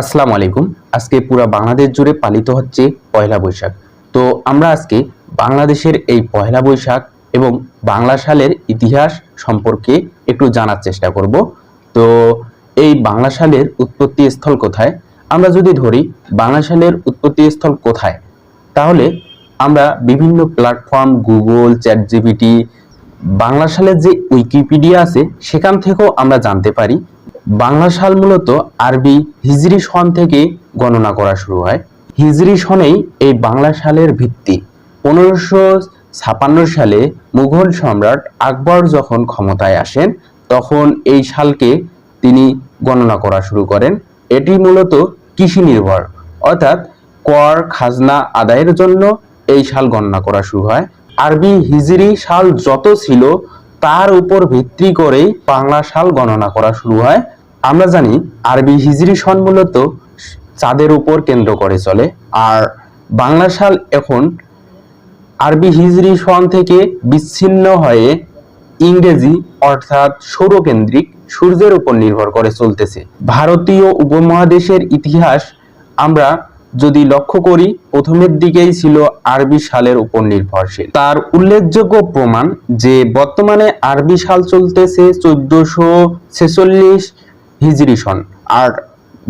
আসসালামু আলাইকুম। আজকে পুরো বাংলাদেশ জুড়ে পালিত হচ্ছে পয়লা বৈশাখ। তো আমরা আজকে বাংলাদেশের এই পয়লা বৈশাখ এবং বাংলা সালের ইতিহাস সম্পর্কে একটু জানার চেষ্টা করব। তো এই বাংলা সালের উৎপত্তি স্থল কোথায়? আমরা যদি ধরি বাংলা সালের উৎপত্তি স্থল কোথায়, তাহলে আমরা বিভিন্ন platform Google ChatGPT Bangla সালের যে উইকিপিডিয়া আছে, সেখান থেকেও আমরা জানতে পারি বাংলা সাল মূলত আরবি হিজরি সন থেকে গণনা করা শুরু হয়। হিজরি সনেই এই বাংলা সালের ভিত্তি। পনেরোশো ছাপান্ন সালে মুঘল সম্রাট আকবর যখন ক্ষমতায় আসেন, তখন এই সালকে তিনি গণনা করা শুরু করেন। এটি মূলত কৃষি নির্ভর। অর্থাৎ কর, খাজনা আদায়ের জন্য এই সাল গণনা করা শুরু হয়। আরবি হিজরি সাল যত ছিল তার উপর ভিত্তি করেই বাংলা সাল গণনা করা শুরু হয়। আমরা জানি, আরবি হিজরি সন মূলত চাঁদের উপর কেন্দ্র করে চলে। আর বাংলা সাল এখন আরবি হিজরি সন থেকে বিচ্ছিন্ন হয়ে ইংরেজি, অর্থাৎ সৌরকেন্দ্রিক, সূর্যের উপর নির্ভর করে চলতেছে। ভারতীয় উপমহাদেশের ইতিহাস আমরা যদি লক্ষ্য করি, প্রথমের দিকেই ছিল আরবি সালের উপর নির্ভরশীল। তার উল্লেখযোগ্য প্রমাণ যে বর্তমানে আরবি সাল চলতেছে চোদ্দশো ছেচল্লিশ হিজরি সন, আর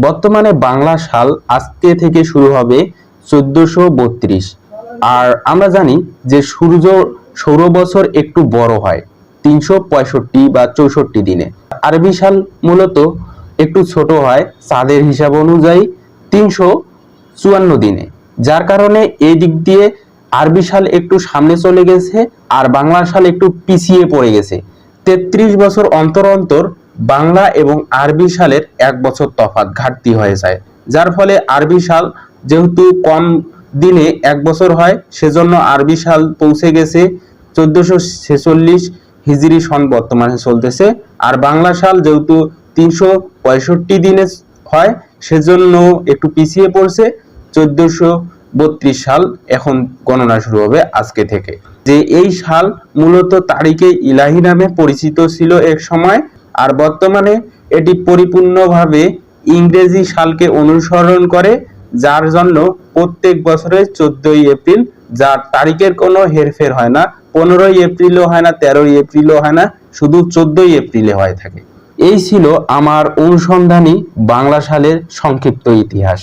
বর্তমানে বাংলা সাল আজকে থেকে শুরু হবে চোদ্দশো বত্রিশ। আর আমরা জানি যে সূর্য সৌর বছর একটু বড় হয়, তিনশো পঁয়ষট্টি বা চৌষট্টি দিনে। আরবি সাল মূলত একটু ছোট হয় চাঁদের হিসাব অনুযায়ী তিনশো চুয়ান্ন দিনে, যার কারণে এই দিক দিয়ে আরবি সাল একটু সামনে চলে গেছে আর বাংলা সাল একটু পিছিয়ে পড়ে গেছে। তেত্রিশ বছর অন্তর অন্তর বাংলা এবং আরবি সালের এক বছর তফাত ঘাটতি হয়ে যায়। যার ফলে আরবি সাল যেহেতু কম দিনে এক বছর হয়, সেজন্য আরবি সাল পৌঁছে গেছে চোদ্দশো ছেচল্লিশ হিজরি সন বর্তমানে চলতেছে। আর বাংলা সাল যেহেতু তিনশো পঁয়ষট্টি দিনে হয়, সেজন্য একটু পিছিয়ে পড়ছে। চোদ্দশো বত্রিশ সাল এখন গণনা শুরু হবে আজকে থেকে। যে এই সাল মূলত তারিখে ইলাহি নামে পরিচিত ছিল এক সময়, আর বর্তমানে এটি পরিপূর্ণভাবে ইংরেজি সালকে অনুসরণ করে, যার জন্য প্রত্যেক বছরের চোদ্দই এপ্রিল, যার তারিখের কোনো হেরফের হয় না, পনেরোই এপ্রিলও হয় না, তেরোই এপ্রিলও হয় না, শুধু চোদ্দই এপ্রিলে হয়ে থাকে। এই ছিল আমার অনুসন্ধানী বাংলা সালের সংক্ষিপ্ত ইতিহাস।